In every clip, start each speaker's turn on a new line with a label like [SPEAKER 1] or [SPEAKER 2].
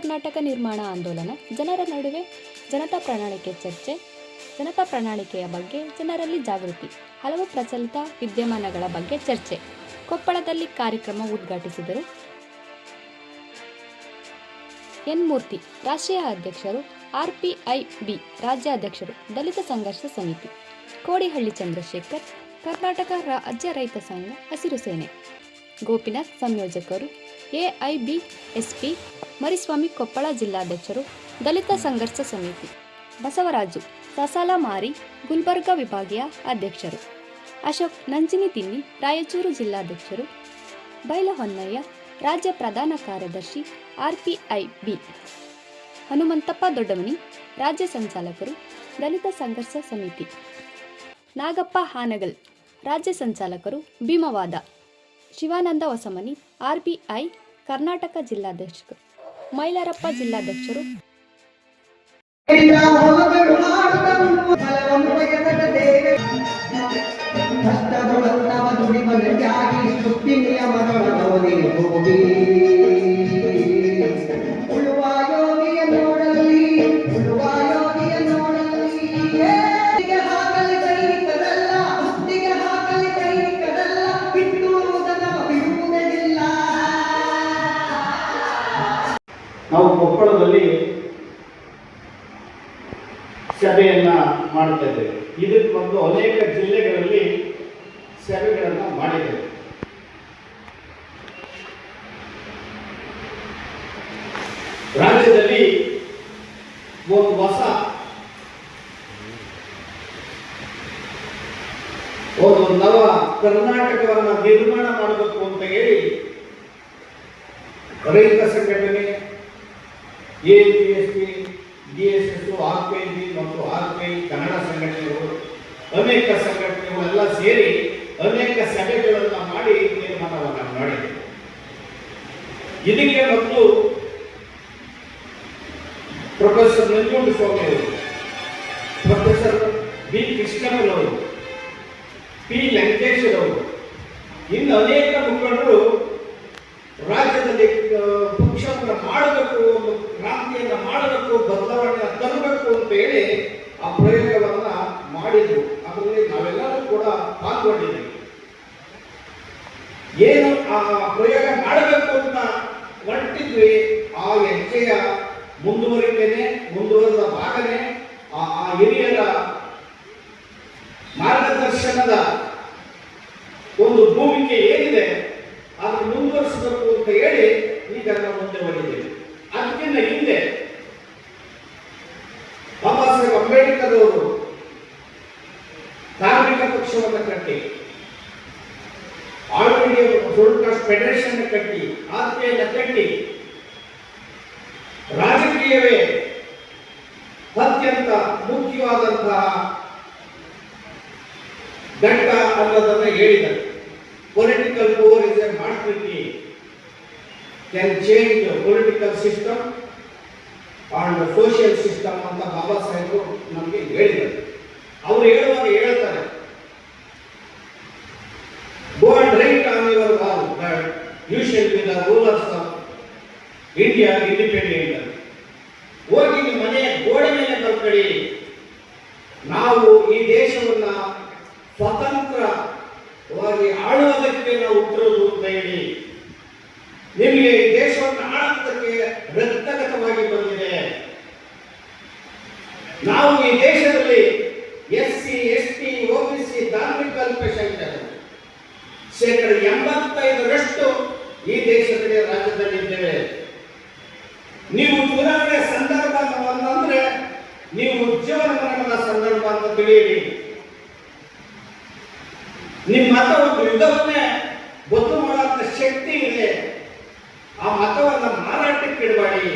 [SPEAKER 1] ಕರ್ನಾಟಕ ನಿರ್ಮಾಣ ಆಂದೋಲನ, ಜನರ ನಡುವೆ ಜನತಾ ಪ್ರಣಾಳಿಕೆ ಚರ್ಚೆ, ಜನತಾ ಪ್ರಣಾಳಿಕೆಯ ಬಗ್ಗೆ ಜನರಲ್ಲಿ ಜಾಗೃತಿ, ಹಲವು ಪ್ರಚಲಿತ ವಿದ್ಯಮಾನಗಳ ಬಗ್ಗೆ ಚರ್ಚೆ, ಕೊಪ್ಪಳದಲ್ಲಿ ಕಾರ್ಯಕ್ರಮ ಉದ್ಘಾಟಿಸಿದರು. ಎನ್ ಮೂರ್ತಿ, ರಾಷ್ಟ್ರೀಯ ಅಧ್ಯಕ್ಷರು, ಆರ್ಪಿಐಬಿ ರಾಜ್ಯಾಧ್ಯಕ್ಷರು, ದಲಿತ ಸಂಘರ್ಷ ಸಮಿತಿ, ಕೋಡಿಹಳ್ಳಿ ಚಂದ್ರಶೇಖರ್, ಕರ್ನಾಟಕ ರಾಜ್ಯ ರೈತ ಸಂಘ, ಹಸಿರು ಸೇನೆ, ಗೋಪಿನಾಥ್ ಸಂಯೋಜಕರು ಎಐಬಿಎಸ್ಪಿ ಮರಿಸ್ವಾಮಿ ಕೊಪ್ಪಳ ಜಿಲ್ಲಾಧ್ಯಕ್ಷರು, ದಲಿತ ಸಂಘರ್ಷ ಸಮಿತಿ, ಬಸವರಾಜು ಸಸಾಲ ಮಾರಿ ಗುಲ್ಬರ್ಗ ವಿಭಾಗೀಯ ಅಧ್ಯಕ್ಷರು, ಅಶೋಕ್ ನಂಜಿನಿ ತಿನ್ನಿ, ರಾಯಚೂರು ಜಿಲ್ಲಾಧ್ಯಕ್ಷರು, ಬೈಲಹೊನ್ನಯ್ಯ, ರಾಜ್ಯ ಪ್ರಧಾನ ಕಾರ್ಯದರ್ಶಿ ಆರ್ಪಿಐಬಿ ಹನುಮಂತಪ್ಪ ದೊಡ್ಡಮನಿ, ರಾಜ್ಯ ಸಂಚಾಲಕರು, ದಲಿತ ಸಂಘರ್ಷ ಸಮಿತಿ, ನಾಗಪ್ಪ ಹಾನಗಲ್, ರಾಜ್ಯ ಸಂಚಾಲಕರು, ಭೀಮವಾದ, ಶಿವಾನಂದ ಹೊಸಮನಿ ಆರ್ಬಿಐ ಕರ್ನಾಟಕ ಜಿಲ್ಲಾಧ್ಯಕ್ಷರು ಮೈಲಾರಪ್ಪ ಜಿಲ್ಲಾಧ್ಯಕ್ಷರು.
[SPEAKER 2] ಸೃಷ್ಟಿ ನಿಯಮದೊಳಗವನೇ ಹೋಗಿ
[SPEAKER 3] ನವ ಕರ್ನಾಟಕವನ್ನು ನಿರ್ಮಾಣ ಮಾಡಬೇಕು ಅಂತ ಹೇಳಿ ರೈತ ಸಂಘಟನೆ, A P S P D S S R P I ಮತ್ತು ಆರ್ ಪಿ ಐ ಕನ್ನಡ ಸಂಘಟನೆಗಳು ಅನೇಕ ಸಂಘಟನೆಗಳೆಲ್ಲ ಸೇರಿ ಅನೇಕ ಸಭೆಗಳನ್ನು ಮಾಡಿ ನಿರ್ಮಾಣವನ್ನು ಮಾಡಿದೆ ಇದಕ್ಕೆ ಮತ್ತು ಪ್ರೊಫೆಸರ್ ನಂಜುಂಡಸ್ವಾಮಿ ಅವರು, professor B Krishnamul P Lankeshwar ಅವರು. ಇನ್ನು ಅನೇಕ ಮುಖಂಡರು ರಾಜ್ಯದಲ್ಲಿ ಪಕ್ಷವನ್ನು ಮಾಡಬೇಕು ಒಂದು ಕ್ರಾಂತಿಯನ್ನು ಮಾಡಬೇಕು ಬದಲಾವಣೆ ತರಬೇಕು ಅಂತ ಹೇಳಿ ಆ ಪ್ರಯೋಗವನ್ನ ಮಾಡಿದ್ರು. ಅದರಲ್ಲಿ ನಾವೆಲ್ಲರೂ ಕೂಡ ಪಾಲ್ಗೊಂಡಿದ್ದೇವೆ. ಏನು ಆ ಪ್ರಯೋಗ ಮಾಡಬೇಕು ಅಂತ ಹೊರಟಿದ್ವಿ, ಆ ಹೆಜ್ಜೆಯ ಮುಂದುವರಿಕೆನೆ, ಮುಂದುವರೆದ ಭಾಗನೆ ಆ ಹಿರಿಯರ ಮಾರ್ಗದರ್ಶನದ ಒಂದು ಭೂಮಿಕೆ ಏನಿದೆ, ಅದನ್ನು ಮುಂದುವರಿಸಬೇಕು ಅಂತ ಹೇಳಿ ಈಗ ನಾವು ಮುಂದೆ ಬಂದಿದ್ದೇವೆ ಅದಕ್ಕಿಂತ ಹಿಂದೆ ಬಾಬಾ ಸಾಹೇಬ್ ಅಂಬೇಡ್ಕರ್ ಅವರು ಕಾರ್ಮಿಕ ಪಕ್ಷವನ್ನು ಕಟ್ಟಿ, all India schedule caste federation ಕಟ್ಟಿ ಆಸ್ತಿಯನ್ನು ಕಟ್ಟಿ, ರಾಜಕೀಯವೇ ಅತ್ಯಂತ ಮುಖ್ಯವಾದಂತಹ ಘಟ್ಟ ಅನ್ನೋದನ್ನ ಹೇಳಿದರು political power is a master key can change political system and social system ಅಂತ ಬಾಬಾ ಸಾಹೇಬರು ನಮಗೆ ಹೇಳಿದ್ದಾರೆ. ಅವರು ಹೇಳುವಾಗ ಹೇಳ್ತಾರೆ go and write on your wall you shall be the rulers of India independent ಹೋಗಿ ಮನೆಯ ಗೋಡೆ ಮೇಲೆ ಬರ್ಕೊಳ್ಳಿ. ನಾವು ಈ ದೇಶವನ್ನ ಸ್ವತಂತ್ರವಾಗಿ ಆಳುವುದಕ್ಕೆ ನಾವು ಹುಟ್ಟಿರೋದು ಅಂತ ಹೇಳಿ, ನಿಮಗೆ ದೇಶವನ್ನು ಆಳುವುದಕ್ಕೆ ರಕ್ತಗತವಾಗಿ ಬಂದಿದೆ. ನಾವು ಈ ದೇಶದಲ್ಲಿ S C S T C ಧಾರ್ಮಿಕ ಅಲ್ಪಸಂಖ್ಯಾತರು ಶೇಕಡ ಎಂಬತ್ತೈದರಷ್ಟು ಈ ದೇಶದಲ್ಲಿ ರಾಜ್ಯದಲ್ಲಿದ್ದೇವೆ. ನೀವು ಚುನಾವಣೆ ಸಂದರ್ಭ ಅಂತಂದ್ರೆ ನೀವು ಮರಣದ ಸಂದರ್ಭ ಅಂತ ತಿಳಿಯಿರಿ. ನಿಮ್ಮ ಮತ ಒಂದು ಯುದ್ಧವನ್ನೇ ಬದಲು ಮಾಡುವಂತ ಶಕ್ತಿ ಇದೆ. ಆ ಮತವನ್ನು ಮಾರಾಟಕ್ಕೆ ಇಡಬೇಡಿ.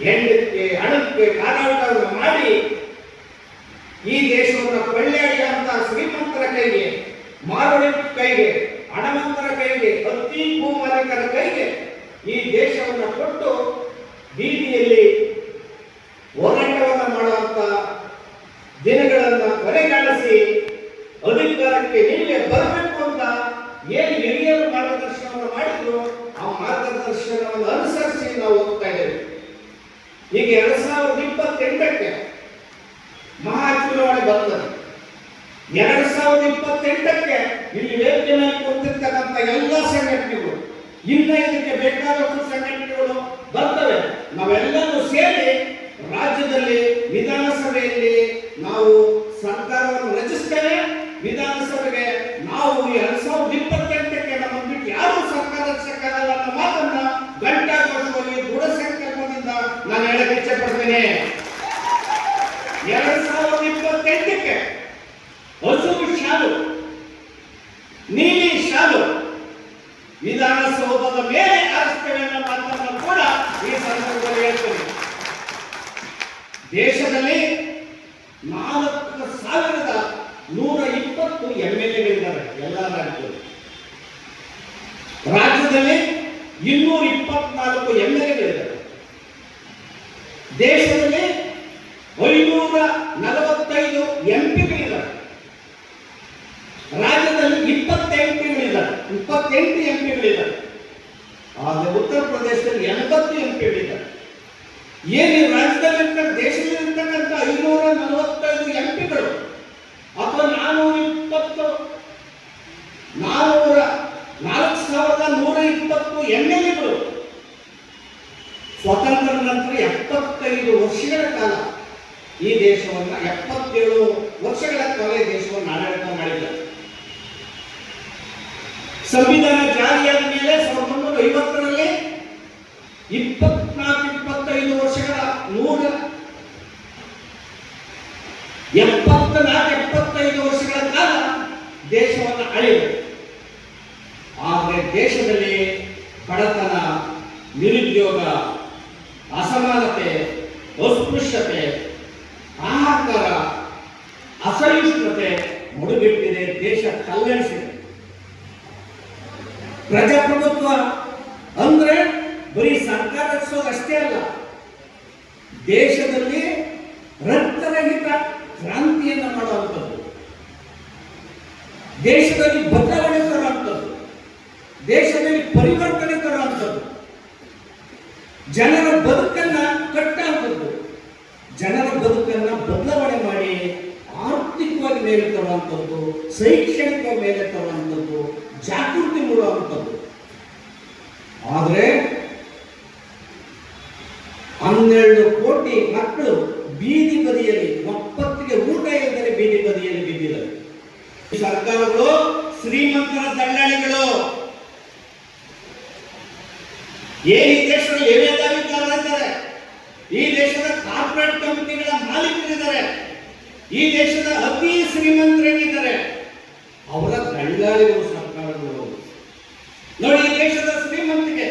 [SPEAKER 3] ಹೆಂಡಕ್ಕೆ ಹಣಕ್ಕೆ ಕಾರಾಟವನ್ನು ಮಾಡಿ ಈ ದೇಶವನ್ನು ಕೊಳ್ಳೆಯಾಡಿದಂತ ಶ್ರೀಮಂತರ ಕೈಗೆ ಮಾರುಡಿ ಕೈಗೆ ಹಣವಂತರ ಕೈಗೆ, ಅತಿ ಭೂಮಾಲೀಕರ ಕೈಗೆ ಈ ದೇಶವನ್ನು ಕೊಟ್ಟು ಬೀದಿಯಲ್ಲಿ ಹೋರಾಟವನ್ನು ಮಾಡುವಂತ ದಿನಗಳನ್ನ ಕೊನೆಗಾಣಿಸಿ ಅಧಿಕಾರಕ್ಕೆ ನೀವೇ ಬರಬೇಕು ಅಂತ ಏನು ಹಿರಿಯರು ಮಾರ್ಗದರ್ಶನವನ್ನು ಮಾಡಿದ್ರು ಆ ಮಾರ್ಗದರ್ಶನವನ್ನು ಅನುಸರಿಸಿ ನಾವು ಈಗ ಎರಡ್ ಸಾವಿರದ ಇಪ್ಪತ್ತೆಂಟಕ್ಕೆ ಮಹಾ ಚುನಾವಣೆ ಬರ್ತದೆ ಎರಡ್ ಸಾವಿರದ ಇಪ್ಪತ್ತೆಂಟಕ್ಕೆ ಇಲ್ಲಿ ವೇದಿಕೆ ಮೇಲೆ ಕೂತಿರ್ತಕ್ಕಂಥ ಎಲ್ಲ ಸಂಘಟನೆಗಳು ಇನ್ನ ಇದಕ್ಕೆ ಬೇಕಾದಷ್ಟು ಸಂಘಟನೆಗಳು ಬರ್ತವೆ ನಾವೆಲ್ಲರೂ ಸೇರಿ ರಾಜ್ಯದಲ್ಲಿ ವಿಧಾನಸಭೆಯಲ್ಲಿ ನಾವು ಸರ್ಕಾರವನ್ನು ರಚಿಸ್ತೇವೆ ವಿಧಾನಸಭೆಗೆ ನಾವು ಎರಡ್ ಸಾವಿರದ ಇಪ್ಪತ್ತೆಂಟಕ್ಕೆ ನಮ್ಮ ಬಿಟ್ಟು ಯಾರು ಸರ್ಕಾರ ರಚಿಸಕ್ಕಾಗಲ್ಲ ಅನ್ನೋ ಮಾತನ್ನ ಗಂಟಾಘೋಷವಾಗಿ ದೃಢ ಸಂಕಲ್ಪದಿಂದ ನಾನು ಹೇಳಕ್ಕೆ ಇಚ್ಛೆ ಪಡ್ತೇನೆ ಎರಡ್ ಸಾವಿರದ ಇಪ್ಪತ್ತೆಂಟಕ್ಕೆ ಹಸುರು ಶಾಲು ನೀಲಿ ಶಾಲು ವಿಧಾನಸೌಧದ ಮೇಲೆ ಆರಿಸ್ತೇವೆ ಅನ್ನೋ ಮಾತನ್ನು ಕೂಡ ಈ ಸಂದರ್ಭದಲ್ಲಿ ಹೇಳ್ತೇನೆ ದೇಶದಲ್ಲಿ ನಾಲ್ಕು ಸಾವಿರದ ನೂರ ಇಪ್ಪತ್ತು ಎಂ ಎಲ್ ಎಗಳಿದ್ದಾರೆ ಎಲ್ಲ ರಾಜ್ಯದಲ್ಲಿ ರಾಜ್ಯದಲ್ಲಿ ಇನ್ನೂರ ಇಪ್ಪತ್ನಾಲ್ಕು ಎಂ ಎಲ್ ಎಗಳಿದ್ದಾರೆ ದೇಶದಲ್ಲಿ ಐನೂರ ನಲವತ್ತೈದು ಎಂ ಪಿಗಳಿದ್ದಾರೆ ರಾಜ್ಯದಲ್ಲಿ ಇಪ್ಪತ್ತೆಂಟು ಪಿಗಳಿದ್ದಾರೆ ಇಪ್ಪತ್ತೆಂಟು ಎಂ ಪಿಗಳಿದ್ದಾರೆ ಆದರೆ ಉತ್ತರ ಪ್ರದೇಶದಲ್ಲಿ ಎಂಬತ್ತು ಎಂ ಪಿಗಳಿದ್ದಾರೆ ಏನು ರಾಜ್ಯದಲ್ಲಿ ದೇಶದಲ್ಲಿರ್ತಕ್ಕಂಥ ಐನೂರ ನಲವತ್ತೈದು ಎಂ ಪಿಗಳು ಅಥವಾ ನಾನೂರ ಇಪ್ಪತ್ತು, ನಾನೂರ ನಾಲ್ಕು ಸಾವಿರದ ನೂರ ಇಪ್ಪತ್ತು ಎಂ ಎಲ್ ಎಗಳು ಸ್ವತಂತ್ರ ನಂತರ ಎಪ್ಪತ್ತೈದು ವರ್ಷಗಳ ಕಾಲ ಈ ದೇಶವನ್ನು, ಎಪ್ಪತ್ತೇಳು ವರ್ಷಗಳ ಕಾಲ ಈ ದೇಶವನ್ನು ಆಡಳಿತ ಮಾಡಿದ್ದಾರೆ. ಸಂವಿಧಾನ ಜಾರಿಯಾದ ಮೇಲೆ ಸಾವಿರದ ಒಂಬೈನೂರ ಐವತ್ತರಲ್ಲಿ ಇಪ್ಪತ್ನಾಲ್ಕು, ಇಪ್ಪತ್ತೈದು ವರ್ಷಗಳ ನೂರ ಎಪ್ಪತ್ನಾಲ್ಕು, ಎಪ್ಪತ್ತೈದು ವರ್ಷಗಳ ಕಾಲ ದೇಶವನ್ನು ಅಳೆಯಬೇಕು. ಆದರೆ ದೇಶದಲ್ಲಿ ಬಡತನ, ನಿರುದ್ಯೋಗ, ಅಸಮಾನತೆ, ಅಸ್ಪೃಶ್ಯತೆ ಆಹಾರ ಅಸಹಿಷ್ಣುತೆ ಮುಡುಗಿಟ್ಟಿದೆ ದೇಶ ಕಲ್ಲಣಿಸಿದೆ ಪ್ರಜಾಪ್ರಭುತ್ವ ಅಂದ್ರೆ ಬರೀ ಸರ್ಕಾರ ರಚಿಸೋದು ಅಷ್ಟೇ ಅಲ್ಲ, ದೇಶದಲ್ಲಿ ರಕ್ತರಹಿತ ಕ್ರಾಂತಿಯನ್ನು ಮಾಡುವಂಥದ್ದು, ದೇಶದಲ್ಲಿ ಬದಲಾವಣೆ ತರುವಂಥದ್ದು, ದೇಶದಲ್ಲಿ ಪರಿವರ್ತನೆ ತರುವಂಥದ್ದು, ಜನರ ಬದುಕನ್ನ ಕಟ್ಟುವಂಥದ್ದು ಜನರ ಬದುಕನ್ನ ಬದಲಾವಣೆ ಮಾಡಿ ಆರ್ಥಿಕವಾಗಿ ಮೇಲೆ ತರುವಂಥದ್ದು, ಶೈಕ್ಷಣಿಕ ಮೇಲೆ ತರುವಂಥದ್ದು ಜಾಗೃತಿ ಮೂಡುವಂಥದ್ದು ಆದರೆ ಹನ್ನೆರಡು ಕೋಟಿ ಮಕ್ಕಳು ಬೀದಿ ಬದಿಯಲ್ಲಿ ಒಪ್ಪತ್ತಿಗೆ ಊಟ ಇಲ್ಲದೆ ಬೀದಿ ಬದಿಯಲ್ಲಿ ಬಿದ್ದಿದ್ದಾರೆ ಈ ಸರ್ಕಾರಗಳು ಶ್ರೀಮಂತರ ದಳ್ಳಾಳಿಗಳು ಏನ್ ಈ ದೇಶದಲ್ಲಿ ಏನೇದಾಗಿದ್ದಾರೆ ಈ ದೇಶದ ಕಾರ್ಪೊರೇಟ್ ಕಂಪನಿಗಳ ಮಾಲೀಕರಿದ್ದಾರೆ ಈ ದೇಶದ ಅತಿ ಶ್ರೀಮಂತರೇನಿದ್ದಾರೆ ಅವರ ದಳ್ಳಾಳಿಗಳು ಸರ್ಕಾರಗಳು ನೋಡಿ ಈ ದೇಶದ ಶ್ರೀಮಂತಿಗೆ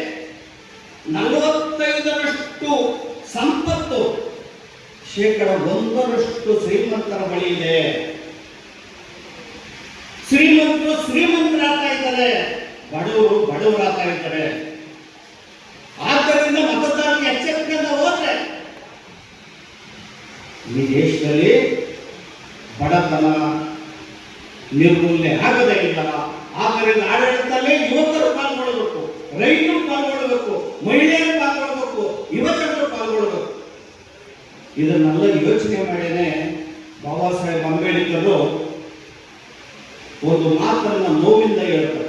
[SPEAKER 3] ನಲವತ್ತೈದರಷ್ಟು ಸಂಪತ್ತು ಶೇಕಡ ಒಂದರಷ್ಟು ಶ್ರೀಮಂತರ ಬಳಿ ಇದೆ. ಶ್ರೀಮಂತರು ಶ್ರೀಮಂತರಾಗ್ತಾ ಇದ್ದಾರೆ. ಬಡವರು ಬಡವರಾಗ್ತಾ ಇದ್ದಾರೆ. ಆದ್ದರಿಂದ ಮತದಾರರಿಗೆ ಎಚ್ಚರಿಕೆಯಿಂದ ಹೋದ್ರೆ ಈ ದೇಶದಲ್ಲಿ ಬಡತನ ನಿರ್ಮೂಲನೆ ಆಗದೇ ಇಲ್ಲ. ಆದ್ದರಿಂದ ಆಡಳಿತದಲ್ಲಿ ಯುವಕರು ಪಾಲ್ಗೊಳ್ಳಬೇಕು, ರೈತರು ಪಾಲ್ಗೊಳ್ಳಬೇಕು, ಮಹಿಳೆಯರು ಪಾಲ್ಗೊಳ್ಳಬೇಕು. ಪಾಲ್ಗೊಳ್ಳಬೇಕು ಇದನ್ನೆಲ್ಲ ಯೋಚನೆ ಮಾಡಿನೇ ಬಾಬಾ ಸಾಹೇಬ್ ಅಂಬೇಡ್ಕರ್ ಒಂದು ಮಾತನ್ನ ನೋವಿಂದ ಹೇಳ್ತಾರೆ.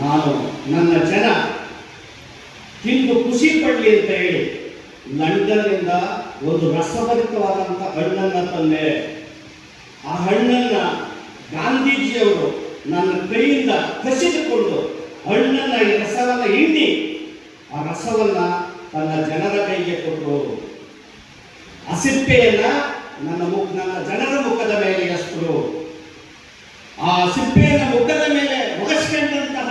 [SPEAKER 3] ನಾನು ನನ್ನ ಜನ ತಿಂದು ಖುಷಿ ಪಡಲಿ ಅಂತ ಹೇಳಿ ಲಂಡನ್ನಿಂದ ಒಂದು ರಸಭರಿತವಾದಂಥ ಹಣ್ಣನ್ನು ತಂದೆ. ಆ ಹಣ್ಣನ್ನ ಗಾಂಧೀಜಿಯವರು ನನ್ನ ಕೈಯಿಂದ ಕಸಿದುಕೊಂಡು ಹಣ್ಣನ್ನ ಈ ರಸವನ್ನ ಹಿಂಡಿ, ಆ ರಸವನ್ನ ತನ್ನ ಜನರ ಕೈಗೆ ಕೊಟ್ಟರು. ಆ ಸಿಪ್ಪೆಯನ್ನ ನನ್ನ ಮುಖ ನನ್ನ ಜನರ ಮುಖದ ಮೇಲೆ ಎಸ್ತರು. ಆ ಸಿಪ್ಪೆಯನ್ನ ಮುಖದ ಮೇಲೆ ಒಗಸ್ಕೊಂಡಂತಹ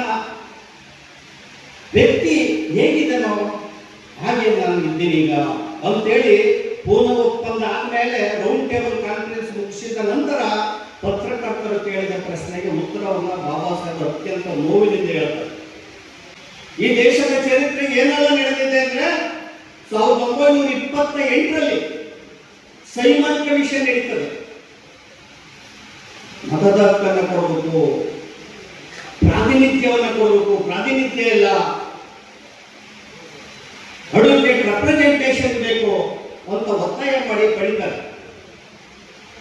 [SPEAKER 3] ವ್ಯಕ್ತಿ ಹೇಗಿದ್ದನೋ ಹಾಗೆ ನಾನು ಇದ್ದೀನಿ ಈಗ. ಅಂತೇಳಿ ಪೂರ್ಣ ಒಪ್ಪಂದ ಆದಮೇಲೆ ರೌಂಡ್ ಟೇಬಲ್ ಕಾನ್ಫರೆನ್ಸ್ ಮುಗಿಸಿದ ನಂತರ ಪತ್ರಕರ್ತರು ಕೇಳಿದ ಪ್ರಶ್ನೆಗೆ ಉತ್ತರವನ್ನು ಬಾಬಾ ಸಾಹೇಬ್ ಅತ್ಯಂತ ನೋವಿನಿಂದ ಹೇಳ್ತಾರೆ. ಈ ದೇಶದ ಚರಿತ್ರೆಗೆ ಏನೆಲ್ಲ ನಡೆದಿದೆ ಅಂದ್ರೆ ಸಾವಿರದ ಒಂಬೈನೂರ ಇಪ್ಪತ್ತ ಎಂಟರಲ್ಲಿ ಸೈಮನ್ ಕಮಿಷನ್ ನಡೀತದೆ. ಮತದ ಹಕ್ಕನ್ನು ಕೊಡಬೇಕು, ಪ್ರಾತಿನಿಧ್ಯವನ್ನು ಕೊಡಬೇಕು, ಪ್ರಾತಿನಿಧ್ಯ ಇಲ್ಲ. ಅಡುಗೆ ಸ್ಟೇಟ್ ರೆಪ್ರೆಸೆಂಟೇಷನ್ ಬೇಕು ಅಂತ ಒತ್ತಾಯ ಮಾಡಿ ಕಳೀತಾರೆ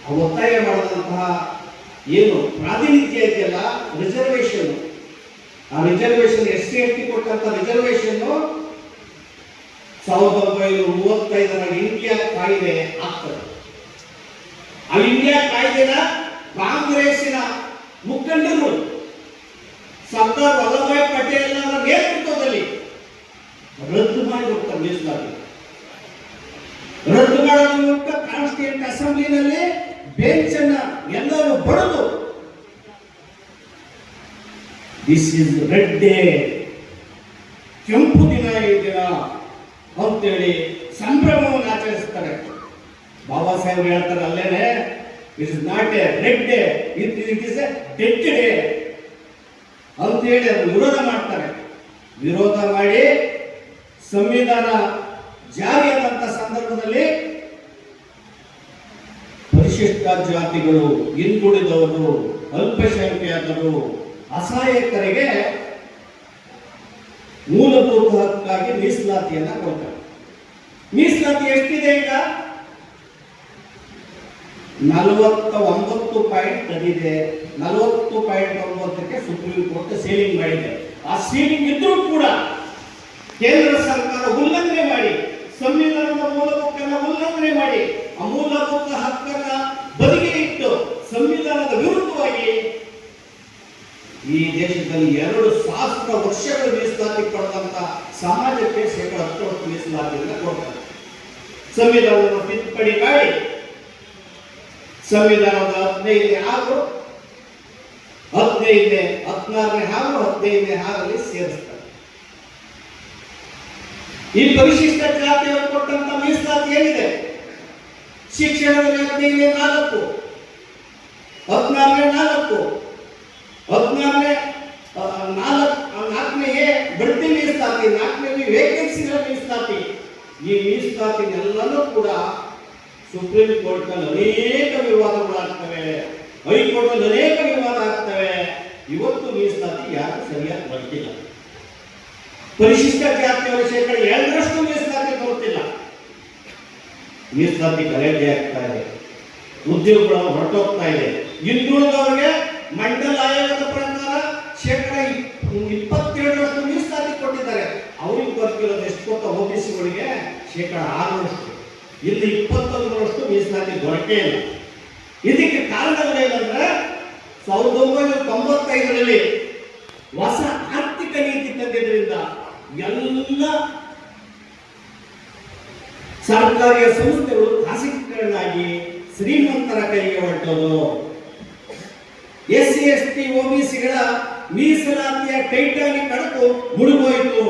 [SPEAKER 3] ಆ ಒತ್ತಾಯ ಮಾಡಿದಂತಹ ಏನು ಪ್ರಾತಿನಿಧ್ಯ ಇದೆಯಲ್ಲ ರಿಸರ್ವೇಶನ್ ಆ reservation S C S T ಕೊಟ್ಟಂತ ರಿಸರ್ವೇಶನ್ ಸಾವಿರದ ಒಂಬೈನೂರ ಮೂವತ್ತೈದರ ಇಂಡಿಯಾ ಕಾಯ್ದೆ ಆಗ್ತದೆ. ಆ ಇಂಡಿಯಾ ಕಾಯ್ದೆನ ಕಾಂಗ್ರೆಸ್ಸಿನ ಮುಖಂಡರು ಸರ್ದಾರ್ ವಲ್ಲಭಾಯ್ ಪಟೇಲ್ ನೇತೃತ್ವದಲ್ಲಿ ರದ್ದು ಮಾಡಿಬಿಡ್ತಾರೆ ಮೀಸಲಾತಿ ರದ್ದು ಮಾಡಲು ಮೂಲಕ ಕಾನ್ಸ್ಟಿಟ್ಯೂಂಟ್ ಅಸೆಂಬ್ಲಿನಲ್ಲಿ ಬೆಂಚ್ ಅನ್ನ ಎಲ್ಲರೂ ಬಡದು ದಿಸ್ ಇಸ್ ರೆಡ್ ಡೇ ಕೆಂಪು ದಿನ ಈ ದಿನ. ಅಂತೇಳಿ ಸಂಭ್ರಮವನ್ನು ಆಚರಿಸ್ತಾರೆ. ಬಾಬಾ ಸಾಹೇಬ್ ಹೇಳ್ತಾರೆ ಅಲ್ಲೇನೆ it is not a red day it it is a dead day ಅಂತೇಳಿ ಅದು ವಿರೋಧ ಮಾಡ್ತಾರೆ. ವಿರೋಧ ಮಾಡಿ ಸಂವಿಧಾನ ಜಾರಿಯಾದಂಥ ಸಂದರ್ಭದಲ್ಲಿ ಪರಿಶಿಷ್ಟ ಜಾತಿಗಳು ಹಿಂದುಳಿದವರು, ಅಲ್ಪಸಂಖ್ಯಾತರು, ಅಸಹಾಯಕರಿಗೆ ಮೂಲಭೂತ ಹಕ್ಕಾಗಿ ಮೀಸಲಾತಿಯನ್ನ ಕೊಡ್ತಾರೆ. ಮೀಸಲಾತಿ ಎಷ್ಟಿದೆ ಈಗ? ನಲವತ್ತ ಒಂಬತ್ತು ಪಾಯಿಂಟ್ ಅದಿದೆ. ನಲವತ್ತು ಪಾಯಿಂಟ್ ಒಂಬತ್ತಕ್ಕೆ ಸುಪ್ರೀಂ ಕೋರ್ಟ್ ಸೀಲಿಂಗ್ ಮಾಡಿದೆ. ಆ ಸೀಲಿಂಗ್ ಇದ್ರೂ ಕೂಡ ಕೇಂದ್ರ ಸರ್ಕಾರ ಉಲ್ಲಂಘನೆ ಮಾಡಿ, ಸಂವಿಧಾನದ ಮೂಲಭೂತನ ಉಲ್ಲಂಘನೆ ಮಾಡಿ, ಆ ಮೂಲಭೂತ ಹಕ್ಕನ್ನ ಬದಿಗೆ ಇಟ್ಟು, ಸಂವಿಧಾನದ ವಿರುದ್ಧವಾಗಿ ಈ ದೇಶದಲ್ಲಿ ಎರಡು ಸಾವಿರ ವರ್ಷಗಳ ಮೀಸಲಾತಿ ಪಡೆದಂತ ಸಮಾಜಕ್ಕೆ ಶೇಕಡ ಹತ್ತೊಂಬತ್ತು ಮೀಸಲಾತಿಯನ್ನು ಕೊಡ್ತಾರೆ. ಸಂವಿಧಾನವನ್ನು ತಿದ್ದುಪಡಿ ಮಾಡಿ. ಸಂವಿಧಾನದ ಹದಿನೈದನೇ ಹಾಗೂ ಹದಿನೈದನೇ, ಹದಿನಾರನೇ ಹಾಗೂ ಹದಿನೈದನೇ ಹಾಗಲ್ಲಿ ಸೇರಿಸ್ತಾರೆ. ಈ ಪರಿಶಿಷ್ಟ ಜಾತಿಯವರು ಕೊಟ್ಟಂತ ಮೀಸಲಾತಿ ಏನಿದೆ? ಶಿಕ್ಷಣದಲ್ಲಿ ಹದಿನೈದನೇ ನಾಲ್ಕು. ಹದಿನಾರನೇ ನಾಲ್ಕು. ಹದಿನಾರನೇ ನಾಲ್ಕು ನಾಲ್ಕನೇ ಬಡ್ತಿ ಮೀಸಲಾತಿ ನಾಲ್ಕನೇ ವೇಕೆನ್ಸಿಗಳ ಮೀಸಲಾತಿ ಈ ಮೀಸಲಾತಿನೆಲ್ಲನೂ ಕೂಡ ಸುಪ್ರೀಂ ಕೋರ್ಟ್ನಲ್ಲಿ ಅನೇಕ ವಿವಾದಗಳಾಗ್ತವೆ ಹೈಕೋರ್ಟ್ ಅಲ್ಲಿ ಅನೇಕ ವಿವಾದ ಆಗ್ತವೆ. ಇವತ್ತು ಮೀಸಲಾತಿ ಯಾರು ಸರಿಯಾಗಿ ಬರ್ತಿಲ್ಲ. ಪರಿಶಿಷ್ಟ ಜಾತಿಯವರ ಶೇಕಡ ಎರಡರಷ್ಟು ಮೀಸಲಾತಿ ಬರುತ್ತಿಲ್ಲ ಮೀಸಲಾತಿ ಗಲಾಟೆ ಆಗ್ತಾ ಇದೆ. ಉದ್ಯೋಗಗಳು ಹೊರಟೋಗ್ತಾ ಇದೆ. ಹಿಂದುಳಿದವರಿಗೆ ಮಂಡಲ ಆಯೋಗದ ಪ್ರಕಾರ ಶೇಕಡ ಇಪ್ಪತ್ತೇಳರಷ್ಟು ಮೀಸಲಾತಿ ಕೊಟ್ಟಿದ್ದಾರೆ. ಅವ್ರಿಗೆ ಬರ್ತಿರೋದು ಎಷ್ಟು ಕೊಟ್ಟ ಓಬಿಸಿಗಳಿಗೆ? ಶೇಕಡ ಆರರಷ್ಟು. ಇಲ್ಲಿ ಇಪ್ಪತ್ತೊಂದರಷ್ಟು ಮೀಸಲಾತಿ ದೊರಕೇ ಇಲ್ಲ. ಇದಕ್ಕೆ ಕಾರಣಗಳೇನಂದ್ರೆ ಸಾವಿರದ ಒಂಬೈನೂರ ತೊಂಬತ್ತೈದರಲ್ಲಿ ಹೊಸ ಆರ್ಥಿಕ ನೀತಿ ತಂದಿದ್ದರಿಂದ ಎಲ್ಲ ಸರ್ಕಾರಿ ಸಂಸ್ಥೆಗಳು ಖಾಸಗೀಕರಣ ಆಗಿ ಶ್ರೀಮಂತರ ಕೈಗೆ ಹೊರಟೋದು ಎಸ್ ಸಿ ಎಸ್ ಟಿ ಒಬಿಸಿಗಳ ಮೀಸಲಾತಿಯ ಟೈಟಾನಿಕ್ ಕಡಕು ಮುಳುಗೋಯಿತು.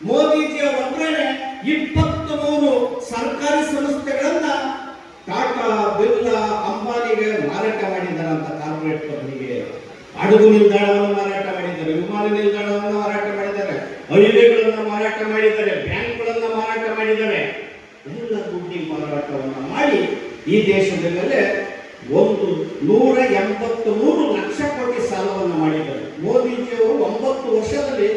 [SPEAKER 3] ಮೋದಿಜಿಯ ಒಬ್ಬರೇ ಇಪ್ಪತ್ತು ಮೂರು ಸರ್ಕಾರಿ ಸಂಸ್ಥೆಗಳನ್ನ ಟಾಟಾ, ಬಿರ್ಲಾ, ಅಂಬಾನಿಗೆ ಮಾರಾಟ ಮಾಡಿದ್ದಾರಂತ ಕಾರ್ಪೊರೇಟ್ ಕಂಪನಿಗೆ ಹಡಗು ನಿಲ್ದಾಣವನ್ನು ಮಾರಾಟ ಮಾಡಿದ್ದಾರೆ, ವಿಮಾನ ನಿಲ್ದಾಣವನ್ನು ಮಾರಾಟ ಮಾಡಿದ್ದಾರೆ, ಹೈವೇಗಳನ್ನು ಮಾರಾಟ ಮಾಡಿದ್ದಾರೆ, ಬ್ಯಾಂಕ್ಗಳನ್ನ ಮಾರಾಟ ಮಾಡಿದ್ದಾರೆ. ಎಲ್ಲ ದುಡ್ಡಿನ ಮಾರಾಟವನ್ನು ಮಾಡಿ ಈ ದೇಶದ ಮೇಲೆ ಒಂದು ನೂರ ಎಂಬತ್ತು ಮೂರು ಲಕ್ಷ ಕೋಟಿ ಸಾಲವನ್ನು ಮಾಡಿದ್ದಾರೆ. ಮೋದಿಜಿಯವರು ಒಂಬತ್ತು ವರ್ಷದಲ್ಲಿ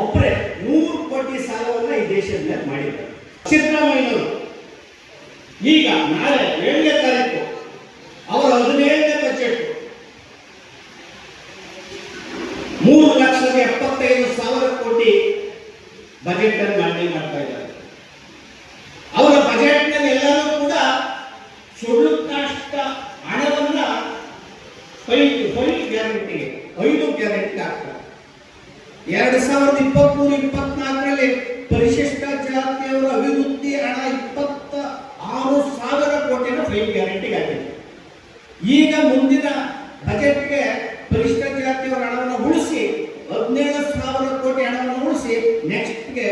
[SPEAKER 3] ಒಬ್ಬರೇ ನೂರು ಕೋಟಿ ಸಾಲವನ್ನು ಈ ದೇಶದ ಮೇಲೆ ಮಾಡಿದ್ದಾರೆ. ಸಿದ್ದರಾಮಯ್ಯನವರು, ಈಗ ನಾಳೆ ಏಳನೇ ತಾರೀಕು, ಅವರ ಹದಿನೇಳನೇ ಬಜೆಟ್. ಮೂರು ಲಕ್ಷದ ಎಪ್ಪತ್ತೈದು ಸಾವಿರ ಕೋಟಿ ಬಜೆಟ್ ಅನ್ನು ಮಾಡ್ತಾ ಇದ್ದಾರೆ ಅವರ ಬಜೆಟ್ನಲ್ಲಿ ಎಲ್ಲರೂ ಕೂಡ ಸುಳ್ಳು ಕಾಷ್ಟ ಹಣವನ್ನ ಫೈವ್ ಫೈವ್ ಗ್ಯಾರಂಟಿಗೆ ಐದು ಗ್ಯಾರಂಟಿ ಆಗ್ತದೆ ಎರಡು ಸಾವಿರದ ಇಪ್ಪತ್ಮೂರು, ಇಪ್ಪತ್ನಾಲ್ಕರಲ್ಲಿ ಪರಿಶಿಷ್ಟ ಜಾತಿಯವರ ಅಭಿವೃದ್ಧಿ ಹಣ ಇಪ್ಪತ್ತ ಆರು ಸಾವಿರ ಕೋಟಿನ ಫೈವ್ ಗ್ಯಾರಂಟಿಗೆ ಆಗಿದೆ ಈಗ ಮುಂದಿನ ಬಜೆಟ್ಗೆ ಪರಿಶಿಷ್ಟ ಜಾತಿಯವರ ಹಣವನ್ನು ಉಳಿಸಿ, ಹದಿನೇಳು ಸಾವಿರ ಕೋಟಿ ಹಣವನ್ನು ಉಳಿಸಿ ನೆಕ್ಸ್ಟ್ಗೆ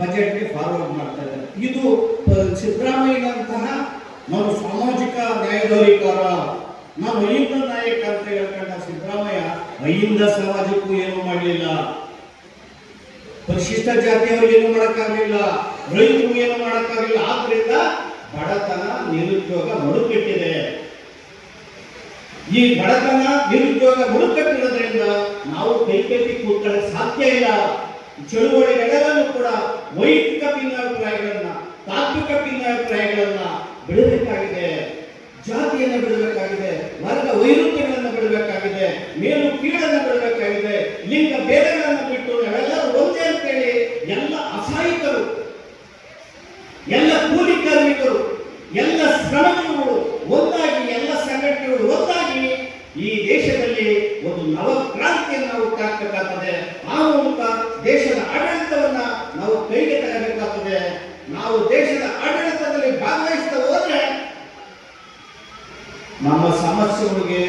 [SPEAKER 3] ಬಜೆಟ್ಗೆ ಫಾರ್ವರ್ಡ್ ಮಾಡ್ತಾ ಇದ್ದಾರೆ. ಇದು ಸಿದ್ದರಾಮಯ್ಯನಂತಹ ನಮ್ಮ ಸಾಮಾಜಿಕ ನ್ಯಾಯಧೋರಿಕಾರ ನಮ್ಮ ಅಹಿಂದ ಅಹಿಂದ ಸಮಾಜಕ್ಕೂ ಏನು ಮಾಡಲಿಲ್ಲ. ಪರಿಶಿಷ್ಟ ಜಾತಿಯವ್ರಿಗೆ ಏನು ಮಾಡಕ್ಕಾಗಲಿಲ್ಲ. ರೈತರು ಏನು ಮಾಡಕ್ಕಾಗಲಿಲ್ಲ. ಆದ್ರಿಂದ ಬಡತನ ನಿರುದ್ಯೋಗ ಮುಡುಕಟ್ಟಿದೆ. ಈ ಬಡತನ ನಿರುದ್ಯೋಗ ಮುಡುಕಟ್ಟಿರೋದ್ರಿಂದ ನಾವು ಕೈಕಟ್ಟಿ ಕೂತ್ಕೊಳ್ಳಕ್ಕೆ ಸಾಧ್ಯ ಇಲ್ಲ. ಚಳುವಳಿಗಳೆಲ್ಲವೂ ಕೂಡ ವೈಯಕ್ತಿಕ ಭಿನ್ನಾಭಿಪ್ರಾಯಗಳನ್ನ, ತಾತ್ವಿಕ ಭಿನ್ನಾಭಿಪ್ರಾಯಗಳನ್ನ ಬಿಡಬೇಕಾಗಿದೆ. ಜಾತಿಯನ್ನ ಬಿಡಬೇಕಾಗಿದೆ, ವರ್ಗ ವೈರುಧ್ಯಗಳನ್ನು ಬಿಡಬೇಕಾಗಿದೆ, ಮೇಲು ಕೀಳನ್ನು ಬಿಡಬೇಕಾಗಿದೆ, ಲಿಂಗ ಭೇದಗಳನ್ನು ಬಿಟ್ಟು ನಾವೆಲ್ಲರೂ ಒಂದೇ ಅಂತೇಳಿ ಎಲ್ಲ ಅಸಹಾಯಕರು, ಎಲ್ಲ ಕೂಲಿ ಕಾರ್ಮಿಕರು, ಎಲ್ಲ ಶ್ರಮಜೀವಿಗಳು ಒಂದಾಗಿ, ಎಲ್ಲ ಸಂಘಟನೆಗಳು ಒಂದಾಗಿ ಈ ದೇಶದಲ್ಲಿ ಒಂದು ನಾವು ಕಾಕಬೇಕಾಗ್ತದೆ ಆ ಮೂಲಕ ದೇಶದ ಆಡಳಿತವನ್ನ ನಾವು ಕೈಗೆ ತರಬೇಕಾಗ್ತದೆ ನಾವು ದೇಶದ ಆಡಳಿತದಲ್ಲಿ ಭಾಗವಹಿಸ್ತಾ ಹೋದ್ರೆ ನಮ್ಮ ಸಮಸ್ಯೆಗಳಿಗೆ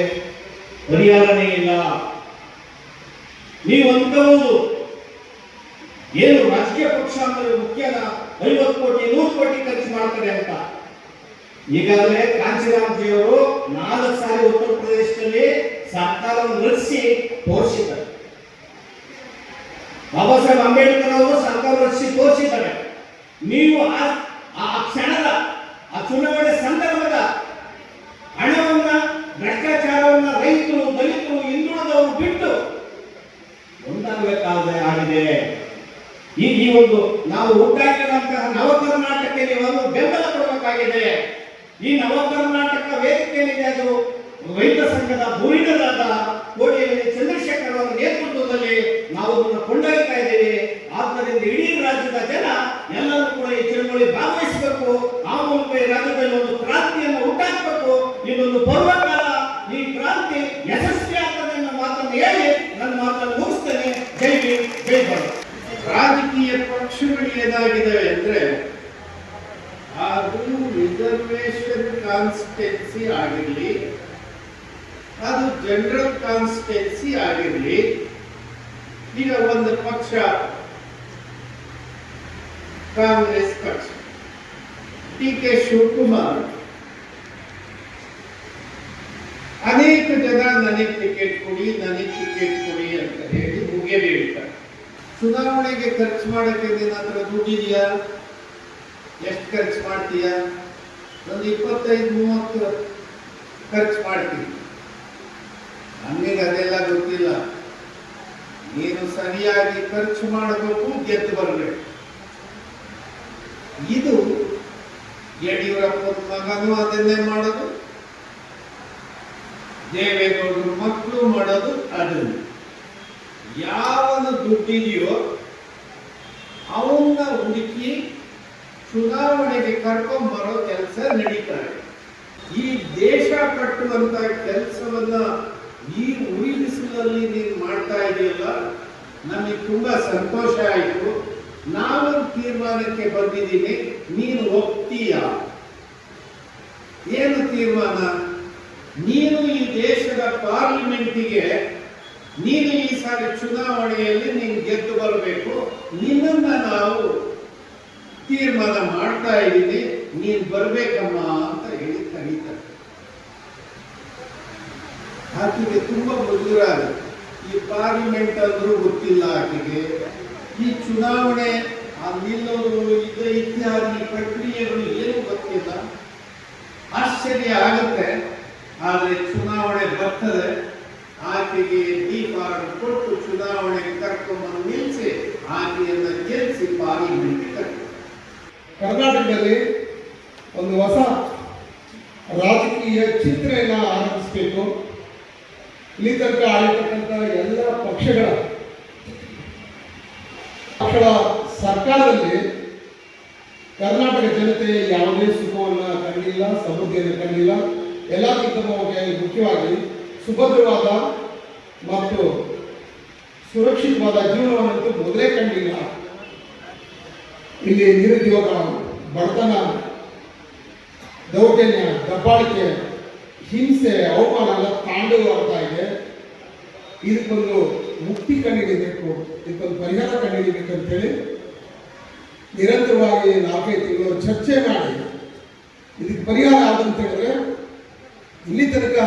[SPEAKER 3] ಪರಿಹಾರನೇ ಇಲ್ಲ ನೀವು ಅಂದ್ಕೋಬಹುದು ಏನು ರಾಜಕೀಯ ಪಕ್ಷ ಅಂದ್ರೆ ಮುಖ್ಯನ ಐವತ್ತು ಕೋಟಿ ನೂರು ಕೋಟಿ ಖರ್ಚು ಮಾಡ್ತಾರೆ ಅಂತ ಈಗಾಗಲೇ ಕಾಂಚಿರಾಮ್ಜಿಯವರು ನಾಲ್ಕು ಸಾರಿ ಉತ್ತರ ಪ್ರದೇಶದಲ್ಲಿ ಸರ್ಕಾರವನ್ನು ರಚಿಸಿ ತೋರಿಸಿದ್ದಾರೆ ಬಾಬಾ ಸಾಹೇಬ್ ಅಂಬೇಡ್ಕರ್ ಅವರು ಸರ್ಕಾರ ರಚಿಸಿ ತೋರಿಸಿದ್ದಾರೆ ನೀವು ಆ ಆ ಕ್ಷಣದ ಆ ಚುನಾವಣೆ ಸಂದರ್ಭದ ಹಣವನ್ನ ಭ್ರಷ್ಟಾಚಾರವನ್ನ ರೈತರು ದಲಿತರು ಹಿಂದುಳಿದವರು ಬಿಟ್ಟು ಒಂದಾಗಬೇಕಾದ ಆಗಿದೆ ಈ ಈ ಒಂದು ನಾವು ಹುಟ್ಟಾಕಿರುವಂತಹ ನವ ಕರ್ನಾಟಕಕ್ಕೆ ನೀವು ಒಂದು ಬೆಂಬಲ ಕೊಡಬೇಕಾಗಿದೆ ಈ ನವ ಕರ್ನಾಟಕ ವೇದಿಕೆ ಏನಿದೆ ಅದು ರೈತ ಸಂಘದ ಭೂಮಿಗಳಾದ ಕೋಡಿಯಲ್ಲಿ ಚಂದ್ರಶೇಖರ್ ಅವರ ನೇತೃತ್ವದಲ್ಲಿ ನಾವು ಅದನ್ನು ಕೊಂಡೊಯ್ತಾ ಇದ್ದೇವೆ ಆದ್ದರಿಂದ ಇಡೀ ರಾಜ್ಯದ ಜನ ಎಲ್ಲರೂ ಕೂಡ ಈ ಚಳವಳಿ ಭಾಗವಹಿಸಬೇಕು ಆ ಮೂಲಕ ಈ ರಾಜ್ಯದಲ್ಲಿ ಒಂದು ಕ್ರಾಂತಿಯನ್ನು ಹುಟ್ಟಾಕಬೇಕು ಇದೊಂದು ಪರ್ವಕಾಲ ಈ ಕ್ರಾಂತಿ ಯಶಸ್ವಿ ಆಗ್ತದೆ ಅನ್ನೋ ಮಾತನ್ನು ಹೇಳಿ ನನ್ನ ಮಾತನ್ನು ಮುಗಿಸ್ತೇನೆ ಜೈ ಭೀಮ್ ಜೈ ಭಾರತ್
[SPEAKER 4] ರಾಜಕೀಯ ಪಕ್ಷಗಳು ಏನಾಗಿದ್ದಾವೆ ಅಂದ್ರೆ ಅದು ರಿಸರ್ವೇಶನ್ ಕಾನ್ಸ್ಟಿಟ್ಯೂನ್ಸಿ ಆಗಿರಲಿ ಅದು ಜನರಲ್ ಕಾನ್ಸ್ಟಿಟ್ಯೂನ್ಸಿ ಆಗಿರಲಿ ಈಗ ಒಂದು ಪಕ್ಷ ಕಾಂಗ್ರೆಸ್ ಪಕ್ಷ ಡಿ ಕೆ ಶಿವಕುಮಾರ್ ಅನೇಕ ಜನ ನನಗೆ ಟಿಕೆಟ್ ಕೊಡಿ ನನಗೆ ಟಿಕೆಟ್ ಕೊಡಿ ಅಂತ ಹೇಳಿ ಮುಗಿಯಲಿ ಹೇಳ್ತಾರೆ ಚುನಾವಣೆಗೆ ಖರ್ಚು ಮಾಡಕ್ಕೆ ನಿನ್ನ ಹತ್ರ ದುಡ್ಡಿದೆಯಾ ಎಷ್ಟು ಖರ್ಚು ಮಾಡ್ತೀಯ? ಒಂದು ಇಪ್ಪತ್ತೈದು, ಮೂವತ್ತು ಖರ್ಚು ಮಾಡ್ತೀನಿ. ನಮಗೆ ಅದೆಲ್ಲ ಗೊತ್ತಿಲ್ಲ. ನೀನು ಸರಿಯಾಗಿ ಖರ್ಚು ಮಾಡಬೇಕು, ಗೆದ್ದು ಬರಬೇಕು. ಇದು ಯಡಿಯೂರಪ್ಪನ ಮಗನು ಅದನ್ನೇ ಮಾಡೋದು. ದೇವೇಗೌಡರು ಮಕ್ಕಳು ಮಾಡೋದು ಅದನ್ನು. ಯಾವನು ದುಡ್ಡಿದೆಯೋ ಅವನ್ನ ಹುಡುಕಿ ಚುನಾವಣೆಗೆ ಕರ್ಕೊಂಬರೋ ಕೆಲಸ ನಡೀತಾರೆ. ಈ ದೇಶ ಕಟ್ಟುವಂತ ಕೆಲಸವನ್ನ ಈ ಉಳಿಸಲಲ್ಲಿ ನೀನು ಮಾಡ್ತಾ ಇದೆಯಲ್ಲ ನಮಗೆ ತುಂಬಾ ಸಂತೋಷ ಆಯಿತು. ನಾವೊಂದು ತೀರ್ಮಾನಕ್ಕೆ ಬಂದಿದ್ದೀನಿ, ನೀನು ಒಪ್ತೀಯ? ಏನು ತೀರ್ಮಾನ? ನೀನು ಈ ದೇಶದ ಪಾರ್ಲಿಮೆಂಟಿಗೆ, ನೀನು ಈ ಸಾರಿ ಚುನಾವಣೆಯಲ್ಲಿ ನೀನು ಗೆದ್ದು ಬರಬೇಕು. ನಿನ್ನನ್ನು ನಾವು ತೀರ್ಮಾನ ಮಾಡ್ತಾ ಇದ್ದೀನಿ, ನೀನ್ ಬರ್ಬೇಕಮ್ಮ ಅಂತ ಹೇಳಿ ಕರೀತಾರೆ. ಆಕೆಗೆ ತುಂಬಾ ಆಗುತ್ತೆ ಈ ಪಾರ್ಲಿಮೆಂಟ್ ಅಂದ್ರೂ ಗೊತ್ತಿಲ್ಲ ಆಕೆಗೆ. ಈ ಚುನಾವಣೆ, ಆ ನಿಲ್ಲೋದು ಇದ ಇತ್ಯಾದಿ ಪ್ರಕ್ರಿಯೆಗಳು ಏನು ಗೊತ್ತಿಲ್ಲ. ಆಶ್ಚರ್ಯ ಆಗುತ್ತೆ, ಆದರೆ ಚುನಾವಣೆ ಬರ್ತದೆ. ಆಕೆಗೆ ಫಾರಂ ಕೊಟ್ಟು ಚುನಾವಣೆ ಕರ್ಕೊಂಡು ನಿಲ್ಲಿಸಿ ಆಕೆಯನ್ನು ಗೆಲ್ಲಿಸಿ ಪಾರ್ಲಿಮೆಂಟ್
[SPEAKER 5] ಕರ್ನಾಟಕದಲ್ಲಿ ಒಂದು ಹೊಸ ರಾಜಕೀಯ ಚಿತ್ರೆಯನ್ನು ಆರಂಭಿಸಬೇಕು. ಇಲ್ಲಿ ತನಕ ಆಗಿರ್ತಕ್ಕಂಥ ಎಲ್ಲ ಪಕ್ಷಗಳ ಪಕ್ಷಗಳ ಸರ್ಕಾರದಲ್ಲಿ ಕರ್ನಾಟಕ ಜನತೆ ಯಾವುದೇ ಸುಖವನ್ನು ಕಂಡಿಲ್ಲ, ಸಮೃದ್ಧಿಯನ್ನು ಕಂಡಿಲ್ಲ. ಎಲ್ಲಕ್ಕಿಂತ ಮುಖ್ಯ- ಮುಖ್ಯವಾಗಿ ಸುಭದ್ರವಾದ ಮತ್ತು ಸುರಕ್ಷಿತವಾದ ಜೀವನವನ್ನಂತೂ ಮೊದಲೇ ಕಂಡಿಲ್ಲ. ಇಲ್ಲಿ ನಿರುದ್ಯೋಗ, ಬಡತನ, ದೌರ್ಜನ್ಯ, ದಬ್ಬಾಳಿಕೆ, ಹಿಂಸೆ, ಅವಮಾನ ಎಲ್ಲ ತಾಂಡವಾಡ್ತಾ ಇದೆ. ಇದಕ್ಕೊಂದು ಮುಕ್ತಿ ಕಂಡುಹಿಡಿಬೇಕು ಇದಕ್ಕೊಂದು ಪರಿಹಾರ ಕಂಡುಹಿಡಿಬೇಕು ಅಂತೇಳಿ ನಿರಂತರವಾಗಿ ನಾಲ್ಕೈದು ತಿಂಗಳು ಚರ್ಚೆ ಮಾಡಿ, ಇದಕ್ಕೆ ಪರಿಹಾರ ಆದಂತ ಹೇಳಿದ್ರೆ, ಇಲ್ಲಿ ತನಕ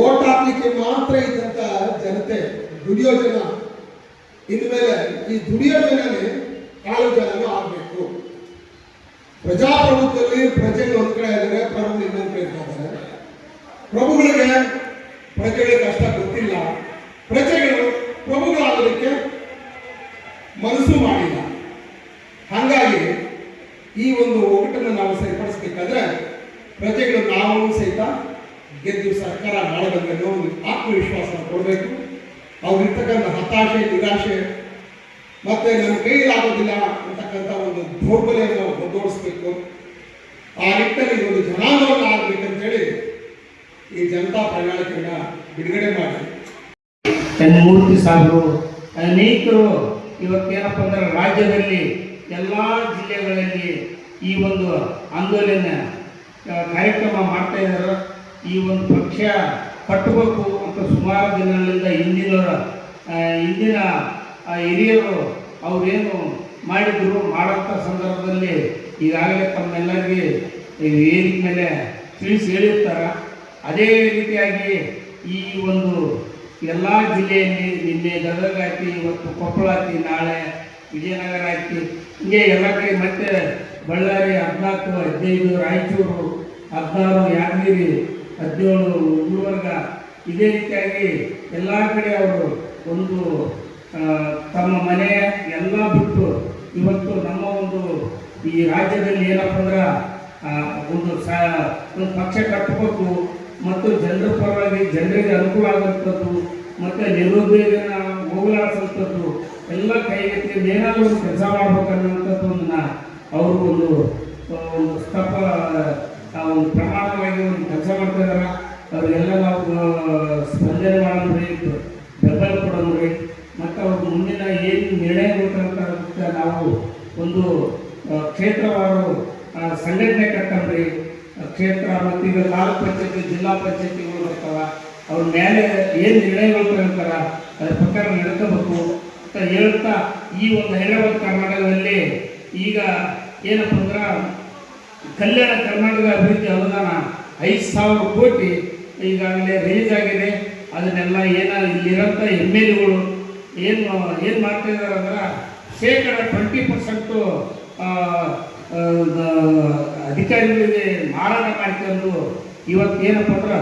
[SPEAKER 5] ಓಟ್ ಹಾಕ್ಲಿಕ್ಕೆ ಮಾತ್ರ ಇದ್ದಂತ ಜನತೆ ದುಡಿಯೋ ಜನ ಇನ್ಮೇಲೆ ಈ ದುಡಿಯೋ ಜನನೇ ಪ್ರಜಾಪ್ರಭುತ್ವದಲ್ಲಿ ಪ್ರಜೆಗಳು ಒಂದ್ ಕಡೆ ಇದ್ದಾರೆ ಪ್ರಭುಗಳು ಇನ್ನೊಂದ್ ಕಡೆ ಇದ್ದಾರೆ. ಪ್ರಭುಗಳಿಗೆ ಪ್ರಜೆಗಳಿಗೆ ಕಷ್ಟ ಗೊತ್ತಿಲ್ಲ ಪ್ರಜೆಗಳು ಪ್ರಭುಗಳಾಗೋದಕ್ಕೆ ಮನಸ್ಸು ಮಾಡಿಲ್ಲ ಹಾಗಾಗಿ ಈ ಒಂದು ಒಗಟನ್ನು ನಾವು ಸರಿಪಡಿಸಬೇಕಾದ್ರೆ ಪ್ರಜೆಗಳು ನಾವು ಸಹಿತ ಗೆದ್ದು ಸರ್ಕಾರ ಮಾಡಬೇಕು ಅನ್ನೋ ಒಂದು ಆತ್ಮವಿಶ್ವಾಸ ಕೊಡಬೇಕು ಅವ್ರಿರ್ತಕ್ಕಂಥ ಹತಾಶೆ ನಿರಾಶೆ ಮತ್ತೆ ನನ್ನ ಕೈಲಾಗೋದಿಲ್ಲ ಅಂತಕ್ಕಂಥ ಒಂದು ದೌರ್ಬಲ್ಯವನ್ನು ನಾವು ಹೊಂದೋಡಿಸ್ಬೇಕು ಆ ನಿಟ್ಟಿನಲ್ಲಿ ಒಂದು ಜನಾಂದೋಲನ ಆಗ್ಬೇಕಂತೇಳಿ ಈ ಜನತಾ ಪ್ರಣಾಳಿಕೆಯನ್ನ ಬಿಡುಗಡೆ ಮಾಡಿ
[SPEAKER 6] ಮೂರ್ತಿ ಸಾಹೇಬರು ಅನೇಕರು ಇವತ್ತೇನಪ್ಪ ಅಂದ್ರೆ ರಾಜ್ಯದಲ್ಲಿ ಎಲ್ಲ ಜಿಲ್ಲೆಗಳಲ್ಲಿ ಈ ಒಂದು ಆಂದೋಲನ ಕಾರ್ಯಕ್ರಮ ಮಾಡ್ತಾ ಇದ್ದಾರೆ ಈ ಒಂದು ಪಕ್ಷ ಕಟ್ಟಬೇಕು ಅಂತ ಸುಮಾರು ದಿನಗಳಿಂದ ಹಿಂದಿನವರ ಹಿಂದಿನ ಹಿರಿಯರು ಅವರೇನು ಮಾಡಿದ್ರು ಮಾಡೋಂಥ ಸಂದರ್ಭದಲ್ಲಿ ಈಗಾಗಲೇ ತಮ್ಮೆಲ್ಲರಿಗೆ ವೇದಿಕೆ ಮೇಲೆ ತಿಳಿಸಿ ಹೇಳಿರ್ತಾರೆ. ಅದೇ ರೀತಿಯಾಗಿ ಈ ಒಂದು ಎಲ್ಲ ಜಿಲ್ಲೆಯಲ್ಲಿ ನಿನ್ನೆ ಗದಗ ಆಯ್ತು ಇವತ್ತು ಕೊಪ್ಪಳ ಆಯ್ತು ನಾಳೆ ವಿಜಯನಗರ ಆಯ್ತು ಹಿಂಗೆ ಎಲ್ಲ ಕಡೆ ಮತ್ತೆ ಬಳ್ಳಾರಿ, ಹದಿನಾಲ್ಕು, ಹದಿನೈದು, ರಾಯಚೂರು, ಹದಿನಾರು, ಯಾದಗಿರಿ, ಹದಿನೇಳು, ಗುಲ್ಬರ್ಗ ಇದೇ ರೀತಿಯಾಗಿ ಎಲ್ಲ ಕಡೆ ಅವರು ಒಂದು ತಮ್ಮ ಮನೆ ಎಲ್ಲ ಬಿಟ್ಟು ಇವತ್ತು ನಮ್ಮ ಒಂದು ಈ ರಾಜ್ಯದಲ್ಲಿ ಏನಪ್ಪ ಅಂದ್ರೆ ಒಂದು ಸ, ಒಂದು ಪಕ್ಷ ಕಟ್ಟಬೇಕು ಮತ್ತು ಜನರ ಪರವಾಗಿ ಜನರಿಗೆ ಅನುಕೂಲ ಆಗುವಂಥದ್ದು ಮತ್ತು ನಿರುದ್ಯೋಗನ ಹೋಗಲಾಡಿಸುವಂಥದ್ದು, ಎಲ್ಲ ಕೈಗೆತ್ತಿ ಏನಾದರೂ ಒಂದು ಕೆಲಸ ಮಾಡ್ಬೇಕನ್ನುವಂಥದ್ದನ್ನ ಅವರು ಒಂದು ಒಂದು ಸ್ತಪ ಒಂದು ಪ್ರಮಾಣವಾಗಿ ಒಂದು ಕೆಲಸ ಮಾಡ್ತಾ ಇದಾರೆ. ಅವರಿಗೆಲ್ಲ ನಾವು ಸ್ಪಂದನೆ ಮಾಡೋದ್ರಿ ಬೆಂಬಲ ಕೊಡೋದ್ರಿ ಮತ್ತು ಅವ್ರ ಮುಂದಿನ ಏನು ನಿರ್ಣಯ ಬೇಕಂತ ನಾವು ಒಂದು ಕ್ಷೇತ್ರವಾರು ಸಂಘಟನೆ ಕಟ್ಟಂದ್ರಿ ಕ್ಷೇತ್ರ ಮತ್ತು ಈಗ ತಾಲೂಕು ಪಂಚಾಯತಿ, ಜಿಲ್ಲಾ ಪಂಚಾಯತಿಗಳು ಬರ್ತಾವ, ಅವ್ರ ಮೇಲೆ ಏನು ನಿರ್ಣಯಗಳು ತಗೊಳ್ತಾರ ಅದ್ರ ಪ್ರಕಾರ ನಡ್ಕೋಬೇಕು ಅಂತ ಹೇಳ್ತಾ ಈ ಒಂದು ಹೈದರಾಬಾದ್ ಕರ್ನಾಟಕದಲ್ಲಿ ಈಗ ಏನಪ್ಪ ಅಂದ್ರೆ ಕಲ್ಯಾಣ ಕರ್ನಾಟಕ ಅಭಿವೃದ್ಧಿ ಅನುದಾನ ಐದು ಸಾವಿರ ಕೋಟಿ ಈಗಾಗಲೇ ರಿಲೀಸ್ ಆಗಿದೆ. ಅದನ್ನೆಲ್ಲ ಏನ ಇಲ್ಲಿರೋಂಥ ಎಂ ಎಲ್ ಎಗಳು ಏನು ಏನು ಮಾಡ್ತಾ ಇದ್ದಾರೆ ಅಂದ್ರೆ ಶೇಕಡ ಟ್ವೆಂಟಿ ಪರ್ಸೆಂಟು ಅಧಿಕಾರಿಗಳಿಗೆ ಮಾರಾಟ ಮಾಡ್ಕೊಂಡು ಇವತ್ತೇನಪ್ಪ ಅಂದ್ರೆ